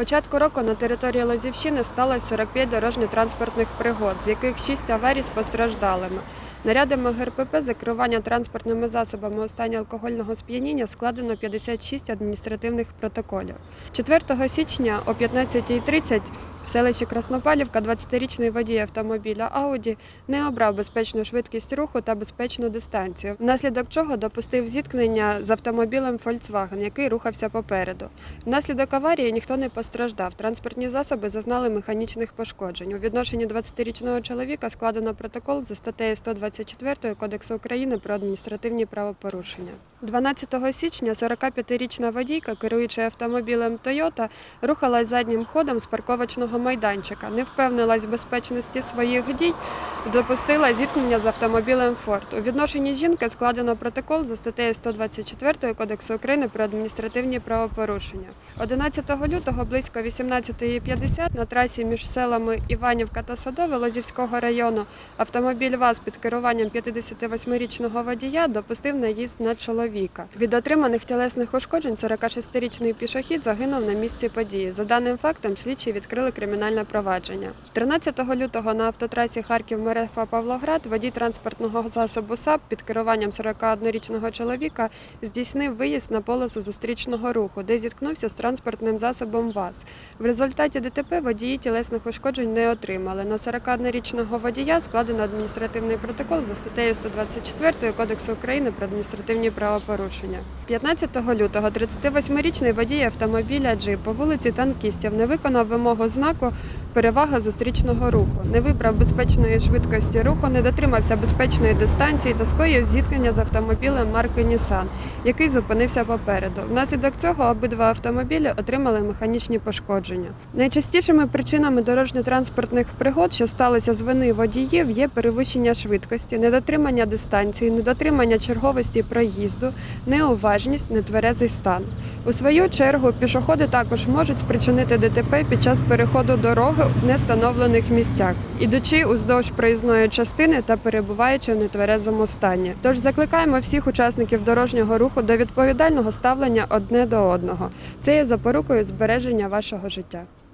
початку року на території Лозівщини сталося 45 дорожньо-транспортних пригод, з яких 6 аварій з постраждалими. Нарядами ГРПП за керування транспортними засобами у стані алкогольного сп'яніння складено 56 адміністративних протоколів. 4 січня о 15.30 в селищі Краснопалівка 20-річний водій автомобіля Ауді не обрав безпечну швидкість руху та безпечну дистанцію, внаслідок чого допустив зіткнення з автомобілем Volkswagen, який рухався попереду. Внаслідок аварії ніхто не постраждав. Транспортні засоби зазнали механічних пошкоджень. У відношенні 20-річного чоловіка складено протокол за статтею 124 Кодексу України про адміністративні правопорушення. 12 січня 45-річна водійка, керуючи автомобілем Toyota, рухалась заднім ходом з парковочного майданчика, не впевнилась в безпечності своїх дій, допустила зіткнення з автомобілем Ford. У відношенні жінки складено протокол за статтею 124 Кодексу України про адміністративні правопорушення. 11 лютого близько 18.50 на трасі між селами Іванівка та Садове Лозівського району автомобіль ВАЗ під керуванням 58-річного водія допустив наїзд на чоловіка. Від отриманих тілесних ушкоджень 46-річний пішохід загинув на місці події. За даним фактом, слідчі відкрили кримінальне провадження. 13 лютого на автотрасі Харків Мерефа Павлоград водій транспортного засобу САП під керуванням 41-річного чоловіка здійснив виїзд на полосу зустрічного руху, де зіткнувся з транспортним засобом ВАЗ. В результаті ДТП водії тілесних ушкоджень не отримали. На 41-річного водія складено адміністративний протокол за статтею 124 Кодексу України про адміністративні правопорушення. 15 лютого 38-річний водій автомобіля Джип по вулиці Танкістів не виконав вимогу знаку перевага зустрічного руху, не вибрав безпечної швидкості руху, не дотримався безпечної дистанції та скоїв зіткнення з автомобілем марки Нісан, який зупинився попереду. Внаслідок цього обидва автомобілі отримали механічні пошкодження. Найчастішими причинами дорожньо-транспортних пригод, що сталися з вини водіїв, є перевищення швидкості, недотримання дистанції, недотримання черговості проїзду, неуважність, нетверезий стан. У свою чергу пішоходи також можуть спричинити ДТП під час переходу дороги нестановлених місцях, ідучи уздовж проїзної частини та перебуваючи в нетверезому стані. Тож закликаємо всіх учасників дорожнього руху до відповідального ставлення одне до одного. Це є запорукою збереження вашого життя.